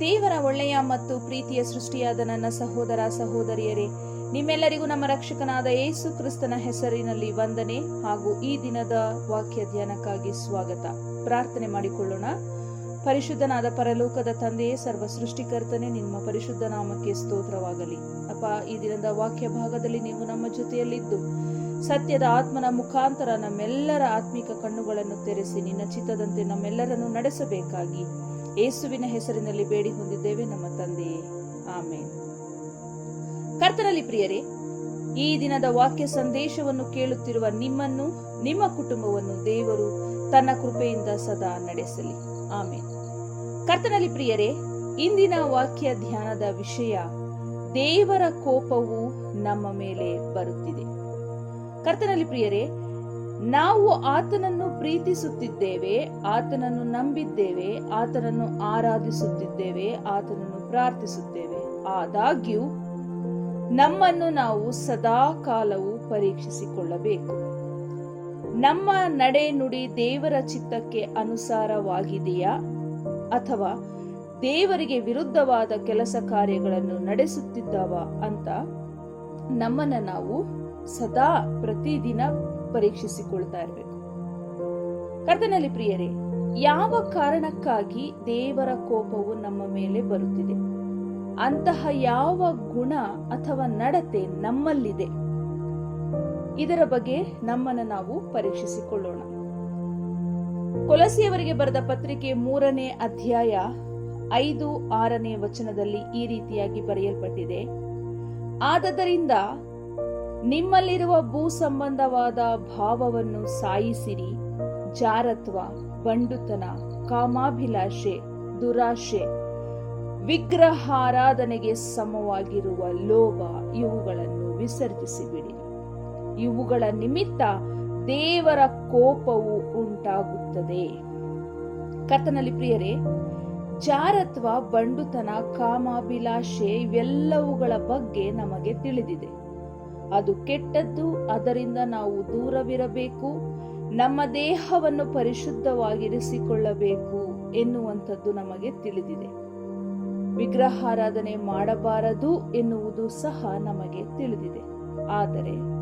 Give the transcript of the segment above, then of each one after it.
ದೇವರ ಒಳ್ಳೆಯ ಮತ್ತು ಪ್ರೀತಿಯ ಸೃಷ್ಟಿಯಾದ ನನ್ನ ಸಹೋದರ ಸಹೋದರಿಯರೇ, ನಿಮ್ಮೆಲ್ಲರಿಗೂ ನಮ್ಮ ರಕ್ಷಕನಾದ ಯೇಸು ಕ್ರಿಸ್ತನ ಹೆಸರಿನಲ್ಲಿ ವಂದನೆ ಹಾಗೂ ಈ ದಿನದ ವಾಕ್ಯ ಧ್ಯಾನಕ್ಕಾಗಿ ಸ್ವಾಗತ. ಪ್ರಾರ್ಥನೆ ಮಾಡಿಕೊಳ್ಳೋಣ. ಪರಿಶುದ್ಧನಾದ ಪರಲೋಕದ ತಂದೆಯೇ ಸರ್ವ ಸೃಷ್ಟಿಕರ್ತನೆ ನಿಮ್ಮ ಪರಿಶುದ್ಧ ನಾಮಕ್ಕೆ ಸ್ತೋತ್ರವಾಗಲಿ. ಅಪ್ಪ, ಈ ದಿನದ ವಾಕ್ಯ ಭಾಗದಲ್ಲಿ ನೀವು ನಮ್ಮ ಜೊತೆಯಲ್ಲಿದ್ದು, ಸತ್ಯದ ಆತ್ಮನ ಮುಖಾಂತರ ನಮ್ಮೆಲ್ಲರ ಆತ್ಮಿಕ ಕಣ್ಣುಗಳನ್ನು ತೆರೆಸಿ ನಿನ್ನ ಚಿತ್ತದಂತೆ ನಮ್ಮೆಲ್ಲರನ್ನು ನಡೆಸಬೇಕಾಗಿ ಯೇಸುವಿನ ಹೆಸರಿನಲ್ಲಿ ಬೇಡಿ ಹೊಂದಿದ್ದೇವೆ ನಮ್ಮ ತಂದೆಯೇ ಆಮೇನ್. ಕರ್ತನಲ್ಲಿ ಪ್ರಿಯರೇ, ಈ ದಿನದ ವಾಕ್ಯ ಸಂದೇಶವನ್ನು ಕೇಳುತ್ತಿರುವ ನಿಮ್ಮನ್ನು, ನಿಮ್ಮ ಕುಟುಂಬವನ್ನು ದೇವರು ತನ್ನ ಕೃಪೆಯಿಂದ ಸದಾ ನಡೆಸಲಿ. ಆಮೇನ್. ಕರ್ತನಲ್ಲಿ ಪ್ರಿಯರೇ, ಇಂದಿನ ವಾಕ್ಯ ಧ್ಯಾನದ ವಿಷಯ, ದೇವರ ಕೋಪವು ನಮ್ಮ ಮೇಲೆ ಬರುತ್ತಿದೆ. ಕರ್ತನಲ್ಲಿ ಪ್ರಿಯರೇ ನಾವು ಆತನನ್ನು ಪ್ರೀತಿಸುತ್ತಿದ್ದೇವೆ, ಆತನನ್ನು ನಂಬಿದ್ದೇವೆ, ಆತನನ್ನು ಆರಾಧಿಸುತ್ತಿದ್ದೇವೆ, ಆತನನ್ನು ಪ್ರಾರ್ಥಿಸುತ್ತೇವೆ. ಆದಾಗ್ಯೂ, ನಮ್ಮನ್ನು ನಾವು ಸದಾ ಕಾಲವು ಪರೀಕ್ಷಿಸಿಕೊಳ್ಳಬೇಕು. ನಮ್ಮ ನಡೆ ನುಡಿ ದೇವರ ಚಿತ್ತಕ್ಕೆ ಅನುಸಾರವಾಗಿದೆಯಾ? ಅಥವಾ ದೇವರಿಗೆ ವಿರುದ್ಧವಾದ ಕೆಲಸ ಕಾರ್ಯಗಳನ್ನು ನಡೆಸುತ್ತಿದ್ದಾವ ಅಂತ ನಮ್ಮನ್ನ ನಾವು ಸದಾ ಪ್ರತಿದಿನ ಪರೀಕ್ಷಿಸಿಕೊಳ್ತಾ ಇರಬೇಕು. ಕರ್ತನಲ್ಲಿ ಪ್ರಿಯರೇ, ಯಾವ ಕಾರಣಕ್ಕಾಗಿ ದೇವರ ಕೋಪವು ನಮ್ಮ ಮೇಲೆ ಬರುತ್ತಿದೆ? ಅಂತಹ ಯಾವ ಗುಣ ಅಥವಾ ನಡತೆ ನಮ್ಮಲ್ಲಿದೆ? ಇದರ ಬಗ್ಗೆ ನಮ್ಮನ್ನು ನಾವು ಪರೀಕ್ಷಿಸಿಕೊಳ್ಳೋಣ. ಕೊಲಸಿಯವರಿಗೆ ಬರೆದ ಪತ್ರಿಕೆ ಮೂರನೇ ಅಧ್ಯಾಯ ಐದು ಆರನೇ ವಚನದಲ್ಲಿ ಈ ರೀತಿಯಾಗಿ ಬರೆಯಲ್ಪಟ್ಟಿದೆ. ಆದದರಿಂದ ನಿಮ್ಮಲ್ಲಿರುವ ಭೂ ಸಂಬಂಧವಾದ ಭಾವವನ್ನು ಸಾಯಿಸಿರಿ. ಜಾರತ್ವ, ಬಂಡುತನ, ಕಾಮಾಭಿಲಾಷೆ, ದುರಾಶೆ, ವಿಗ್ರಹಾರಾಧನೆಗೆ ಸಮವಾಗಿರುವ ಲೋಭ ಇವುಗಳನ್ನು ವಿಸರ್ಜಿಸಿಬಿಡಿ. ಇವುಗಳ ನಿಮಿತ್ತ ದೇವರ ಕೋಪವು ಉಂಟಾಗುತ್ತದೆ. ಕರ್ತನಲ್ಲಿ ಪ್ರಿಯರೇ, ಜಾರತ್ವ, ಬಂಡುತನ, ಕಾಮಾಭಿಲಾಷೆ ಇವೆಲ್ಲವುಗಳ ಬಗ್ಗೆ ನಮಗೆ ತಿಳಿದಿದೆ. ಅದು ಕೆಟ್ಟದ್ದು, ಅದರಿಂದ ನಾವು ದೂರವಿರಬೇಕು. ನಮ್ಮ ದೇಹವನ್ನು ಪರಿಶುದ್ಧವಾಗಿರಿಸಿಕೊಳ್ಳಬೇಕು ಎನ್ನುವಂಥದ್ದು ನಮಗೆ ತಿಳಿದಿದೆ. ವಿಗ್ರಹಾರಾಧನೆ ಮಾಡಬಾರದು ಎನ್ನುವುದು ಸಹ ನಮಗೆ ತಿಳಿದಿದೆ. ಆದರೆ,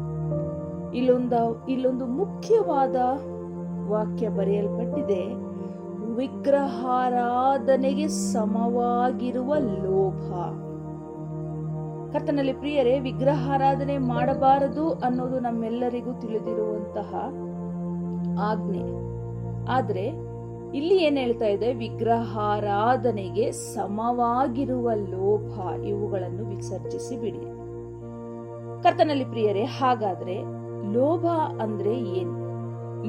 ಇಲ್ಲೊಂದ, ಇಲ್ಲೊಂದು ಮುಖ್ಯವಾದ ವಾಕ್ಯ ಬರೆಯಲ್ಪಟ್ಟಿದೆ, ವಿಗ್ರಹಾರಾಧನೆಗೆ ಸಮವಾಗಿರುವ ಲೋಭ. ಕರ್ತನಲ್ಲಿ ಪ್ರಿಯರೇ, ವಿಗ್ರಹಾರಾಧನೆ ಮಾಡಬಾರದು ಅನ್ನೋದು ನಮ್ಮೆಲ್ಲರಿಗೂ ತಿಳಿದಿರುವಂತಹ ಆಜ್ಞೆ. ಆದರೆ ಇಲ್ಲಿ ಏನ್ ಹೇಳ್ತಾ ಇದೆ? ವಿಗ್ರಹಾರಾಧನೆಗೆ ಸಮವಾಗಿರುವ ಲೋಭ ಇವುಗಳನ್ನು ವಿಸರ್ಜಿಸಿ ಬಿಡಿ. ಕರ್ತನಲ್ಲಿ ಪ್ರಿಯರೇ, ಹಾಗಾದ್ರೆ ಲೋಭ ಅಂದ್ರೆ ಏನು?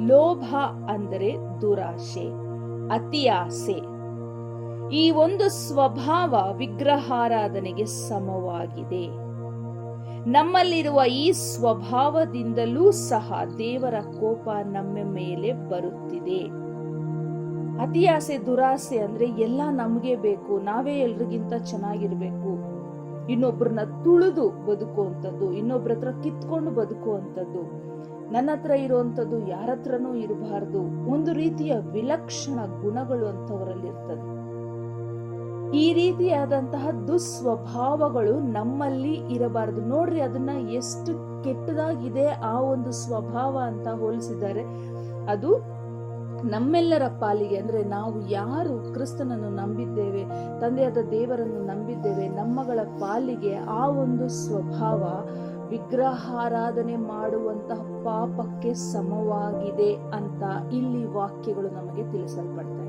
ಲೋಭ ಅಂದರೆ ದುರಾಶೆ, ಅತಿಯಾಸೆ. ಈ ಒಂದು ಸ್ವಭಾವ ವಿಗ್ರಹಾರಾಧನೆಗೆ ಸಮವಾಗಿದೆ. ನಮ್ಮಲ್ಲಿರುವ ಈ ಸ್ವಭಾವದಿಂದಲೂ ಸಹ ದೇವರ ಕೋಪ ನಮ್ಮ ಮೇಲೆ ಬರುತ್ತಿದೆ. ಅತಿಯಾಸೆ ದುರಾಸೆ ಅಂದ್ರೆ ಎಲ್ಲ ನಮಗೆ ಬೇಕು. ನಾವೇ ಎಲ್ರಿಗಿಂತ ಚೆನ್ನಾಗಿರ್ಬೇಕು. ಇನ್ನೊಬ್ಬರನ್ನ ತುಳಿದು ಬದುಕುವಂಥದ್ದು, ಇನ್ನೊಬ್ರ ಹತ್ರ ಕಿತ್ಕೊಂಡು ಬದುಕುವಂಥದ್ದು, ನನ್ನ ಹತ್ರ ಇರುವಂಥದ್ದು ಯಾರ ಹತ್ರನೂ ಇರಬಾರ್ದು. ಒಂದು ರೀತಿಯ ವಿಲಕ್ಷಣ ಗುಣಗಳು ಅಂತವರಲ್ಲಿ ಇರ್ತದೆ ಈ ರೀತಿಯಾದಂತಹ ದುಸ್ವಭಾವಗಳು ನಮ್ಮಲ್ಲಿ ಇರಬಾರದು. ನೋಡ್ರಿ, ಅದನ್ನ ಎಷ್ಟು ಕೆಟ್ಟದಾಗಿದೆ ಆ ಒಂದು ಸ್ವಭಾವ ಅಂತ ಹೋಲಿಸಿದ್ದಾರೆ ಅದು ನಮ್ಮೆಲ್ಲರ ಪಾಲಿಗೆ. ಅಂದ್ರೆ ನಾವು ಯಾರು ಕ್ರಿಸ್ತನನ್ನು ನಂಬಿದ್ದೇವೆ, ತಂದೆಯಾದ ದೇವರನ್ನು ನಂಬಿದ್ದೇವೆ, ನಮ್ಮಗಳ ಪಾಲಿಗೆ ಆ ಒಂದು ಸ್ವಭಾವ ವಿಗ್ರಹಾರಾಧನೆ ಮಾಡುವಂತಹ ಪಾಪಕ್ಕೆ ಸಮವಾಗಿದೆ ಅಂತ ಇಲ್ಲಿ ವಾಕ್ಯಗಳು ನಮಗೆ ತಿಳಿಸಲ್ಪಡ್ತಾ ಇದೆ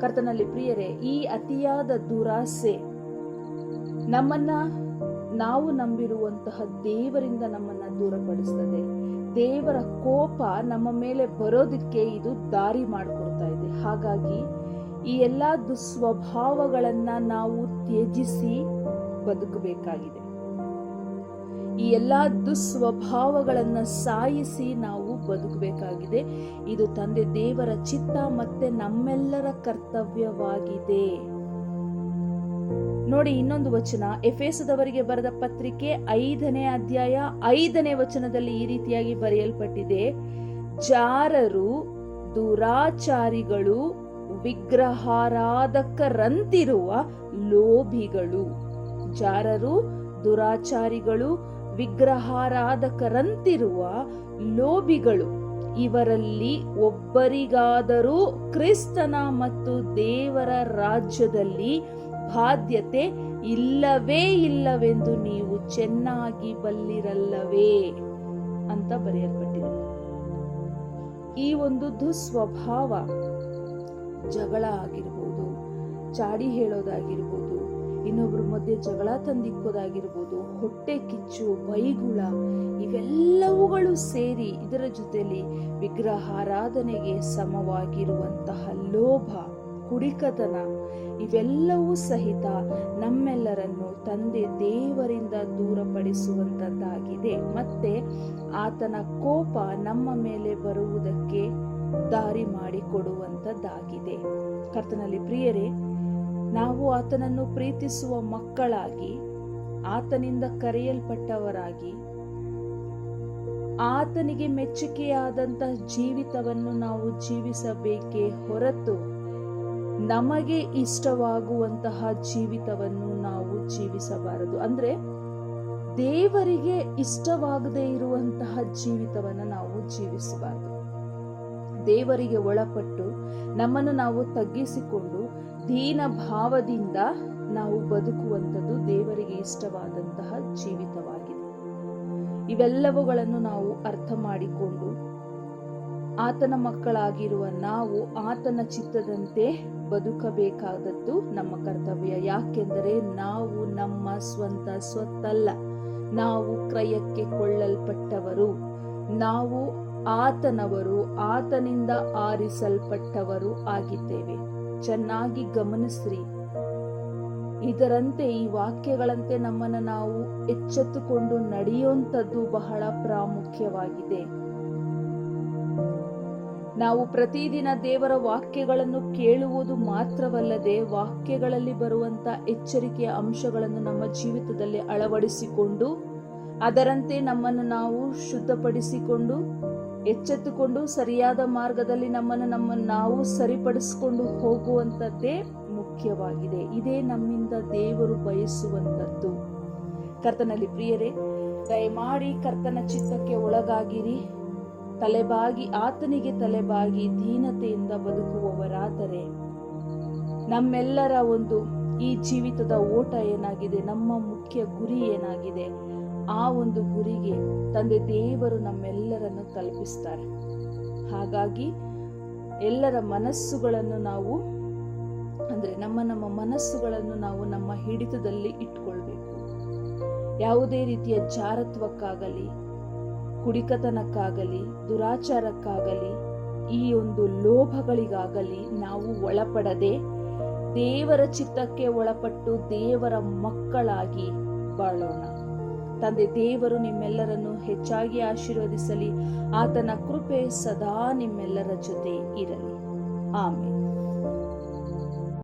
ಕರ್ತನಲ್ಲಿ ಪ್ರಿಯರೇ, ಈ ಅತಿಯಾದ ದುರಾಸೆ ನಮ್ಮನ್ನ ನಾವು ನಂಬಿರುವಂತಹ ದೇವರಿಂದ ನಮ್ಮನ್ನ ದೂರಪಡಿಸ್ತದೆ. ದೇವರ ಕೋಪ ನಮ್ಮ ಮೇಲೆ ಬರೋದಕ್ಕೆ ಇದು ದಾರಿ ಮಾಡಿಕೊಡ್ತಾ ಇದೆ. ಹಾಗಾಗಿ ಈ ಎಲ್ಲ ದುಸ್ವಭಾವಗಳನ್ನ ನಾವು ತ್ಯಜಿಸಿ ಬದುಕಬೇಕಾಗಿದೆ. ಈ ಎಲ್ಲ ದುಸ್ವಭಾವಗಳನ್ನ ಸಾಯಿಸಿ ನಾವು ಬದುಕಬೇಕಾಗಿದೆ. ಇದು ತಂದೆ ದೇವರ ಚಿತ್ತ ಮತ್ತೆ ನಮ್ಮೆಲ್ಲರ ಕರ್ತವ್ಯವಾಗಿದೆ. ನೋಡಿ ಇನ್ನೊಂದು ವಚನ, ಎಫೆಸದವರಿಗೆ ಬರೆದ ಪತ್ರಿಕೆ ಐದನೇ ಅಧ್ಯಾಯ ಐದನೇ ವಚನದಲ್ಲಿ ಈ ರೀತಿಯಾಗಿ ಬರೆಯಲ್ಪಟ್ಟಿದೆ. ಜಾರರು, ದುರಾಚಾರಿಗಳು, ವಿಗ್ರಹಾರಾಧಕರಂತಿರುವ ಲೋಭಿಗಳು. ಜಾರರು, ದುರಾಚಾರಿಗಳು ವಿಗ್ರಹಾರಾಧಕರಂತಿರುವ ಲೋಭಿಗಳು. ಇವರಲ್ಲಿ ಒಬ್ಬರಿಗಾದರೂ ಕ್ರಿಸ್ತನ ಮತ್ತು ದೇವರ ರಾಜ್ಯದಲ್ಲಿ ಬಾಧ್ಯತೆ ಇಲ್ಲವೇ ಇಲ್ಲವೆಂದು ನೀವು ಚೆನ್ನಾಗಿ ಬಲ್ಲಿರಲ್ಲವೇ ಅಂತ ಬರೆಯಲ್ಪಟ್ಟಿದೆ. ಈ ಒಂದು ದುಸ್ವಭಾವ ಜಗಳ ಆಗಿರ್ಬೋದು, ಚಾಡಿ ಹೇಳೋದಾಗಿರ್ಬೋದು ಇನ್ನೊಬ್ರ ಮಧ್ಯೆ ಜಗಳ ತಂದಿಕ್ಕೋದಾಗಿರ್ಬೋದು, ಹೊಟ್ಟೆ ಕಿಚ್ಚು, ಬೈಗುಳ, ಇವೆಲ್ಲವುಗಳು ಸೇರಿ ಇದರ ಜೊತೆಲಿ ವಿಗ್ರಹಾರಾಧನೆಗೆ ಸಮವಾಗಿರುವಂತಹ ಲೋಭ, ಕುಡಿಕತನ, ಇವೆಲ್ಲವೂ ಸಹಿತ ನಮ್ಮೆಲ್ಲರನ್ನು ತಂದೆ ದೇವರಿಂದ ದೂರಪಡಿಸುವಂತದ್ದಾಗಿದೆ ಮತ್ತೆ ಆತನ ಕೋಪ ನಮ್ಮ ಮೇಲೆ ಬರುವುದಕ್ಕೆ ದಾರಿ ಮಾಡಿಕೊಡುವಂಥದ್ದಾಗಿದೆ. ಕರ್ತನಲ್ಲಿ ಪ್ರಿಯರೇ ನಾವು ಆತನನ್ನು ಪ್ರೀತಿಸುವ ಮಕ್ಕಳಾಗಿ, ಆತನಿಂದ ಕರೆಯಲ್ಪಟ್ಟವರಾಗಿ, ಆತನಿಗೆ ಮೆಚ್ಚುಗೆಯಾದಂತಹ ಜೀವಿತವನ್ನು ನಾವು ಜೀವಿಸಬೇಕೇ ಹೊರತು ನಮಗೆ ಇಷ್ಟವಾಗುವಂತಹ ಜೀವಿತವನ್ನು ನಾವು ಜೀವಿಸಬಾರದು. ಅಂದ್ರೆ ದೇವರಿಗೆ ಇಷ್ಟವಾಗದೇ ಇರುವಂತಹ ಜೀವಿತವನ್ನು ನಾವು ಜೀವಿಸಬಾರದು. ದೇವರಿಗೆ ಒಳಪಟ್ಟು ನಮ್ಮನ್ನು ನಾವು ತಗ್ಗಿಸಿಕೊಂಡು ದೀನ ಭಾವದಿಂದ ನಾವು ಬದುಕುವಂಥದ್ದು ದೇವರಿಗೆ ಇಷ್ಟವಾದಂತಹ ಜೀವಿತವಾಗಿದೆ. ಇವೆಲ್ಲವುಗಳನ್ನು ನಾವು ಅರ್ಥ ಮಾಡಿಕೊಂಡು ಆತನ ಮಕ್ಕಳಾಗಿರುವ ನಾವು ಆತನ ಚಿತ್ತದಂತೆ ಬದುಕಬೇಕಾದದ್ದು ನಮ್ಮ ಕರ್ತವ್ಯ. ಯಾಕೆಂದರೆ ನಾವು ನಮ್ಮ ಸ್ವಂತ ಸ್ವತ್ತಲ್ಲ. ನಾವು ಕ್ರಯಕ್ಕೆ ಕೊಳ್ಳಲ್ಪಟ್ಟವರು. ನಾವು ಆತನವರು. ಆತನಿಂದ ಆರಿಸಲ್ಪಟ್ಟವರು ಆಗಿದ್ದೇವೆ. ಚೆನ್ನಾಗಿ ಗಮನಿಸ್ರಿ. ಇದರಂತೆ ಈ ವಾಕ್ಯಗಳಂತೆ ನಮ್ಮನ್ನು ನಾವು ಎಚ್ಚೆತ್ತುಕೊಂಡು ನಡೆಯುವಂಥದ್ದು ಬಹಳ ಪ್ರಾಮುಖ್ಯವಾಗಿದೆ. ನಾವು ಪ್ರತಿದಿನ ದೇವರ ವಾಕ್ಯಗಳನ್ನು ಕೇಳುವುದು ಮಾತ್ರವಲ್ಲದೆ ವಾಕ್ಯಗಳಲ್ಲಿ ಬರುವಂತ ಎಚ್ಚರಿಕೆಯ ಅಂಶಗಳನ್ನು ನಮ್ಮ ಜೀವಿತದಲ್ಲಿ ಅಳವಡಿಸಿಕೊಂಡು, ಅದರಂತೆ ನಮ್ಮನ್ನು ನಾವು ಶುದ್ಧಪಡಿಸಿಕೊಂಡು ಎಚ್ಚೆತ್ತುಕೊಂಡು ಸರಿಯಾದ ಮಾರ್ಗದಲ್ಲಿ ನಮ್ಮನ್ನು ನಮ್ಮನ್ನು ನಾವು ಸರಿಪಡಿಸಿಕೊಂಡು ಹೋಗುವಂಥದ್ದೇ ಮುಖ್ಯವಾಗಿದೆ. ಇದೇ ನಮ್ಮಿಂದ ದೇವರು ಬಯಸುವಂಥದ್ದು. ಕರ್ತನಲ್ಲಿ ಪ್ರಿಯರೇ, ದಯಮಾಡಿ ಕರ್ತನ ಚಿತ್ತಕ್ಕೆ ಒಳಗಾಗಿರಿ. ತಲೆಬಾಗಿ, ಆತನಿಗೆ ತಲೆಬಾಗಿ ದೀನತೆಯಿಂದ ಬದುಕುವವರಾದರೆ ನಮ್ಮೆಲ್ಲರ ಒಂದು ಈ ಜೀವಿತದ ಓಟ ಏನಾಗಿದೆ? ನಮ್ಮ ಮುಖ್ಯ ಗುರಿ ಏನಾಗಿದೆ? ಆ ಒಂದು ಗುರಿಗೆ ತಂದೆ ದೇವರು ನಮ್ಮೆಲ್ಲರನ್ನು ತಲುಪಿಸ್ತಾರೆ. ಹಾಗಾಗಿ ಎಲ್ಲರ ಮನಸ್ಸುಗಳನ್ನು ನಾವು, ಅಂದ್ರೆ ನಮ್ಮ ನಮ್ಮ ಮನಸ್ಸುಗಳನ್ನು ನಾವು ನಮ್ಮ ಹಿಡಿತದಲ್ಲಿ ಇಟ್ಕೊಳ್ಬೇಕು. ಯಾವುದೇ ರೀತಿಯ ಜಾರತ್ವಕ್ಕಾಗಲಿ, ಕುಡಿಕತನಕ್ಕಾಗಲಿ, ದುರಾಚಾರಕ್ಕಾಗಲಿ, ಈ ಒಂದು ಲೋಭಗಳಿಗಾಗಲಿ ನಾವು ಒಳಪಡದೆ ದೇವರ ಚಿತ್ತಕ್ಕೆ ಒಳಪಟ್ಟು ದೇವರ ಮಕ್ಕಳಾಗಿ ಬಾಳೋಣ. ತಂದೆ ದೇವರು ನಿಮ್ಮೆಲ್ಲರನ್ನು ಹೆಚ್ಚಾಗಿ ಆಶೀರ್ವದಿಸಲಿ. ಆತನ ಕೃಪೆ ಸದಾ ನಿಮ್ಮೆಲ್ಲರ ಜೊತೆ ಇರಲಿ. ಆಮೇಲೆ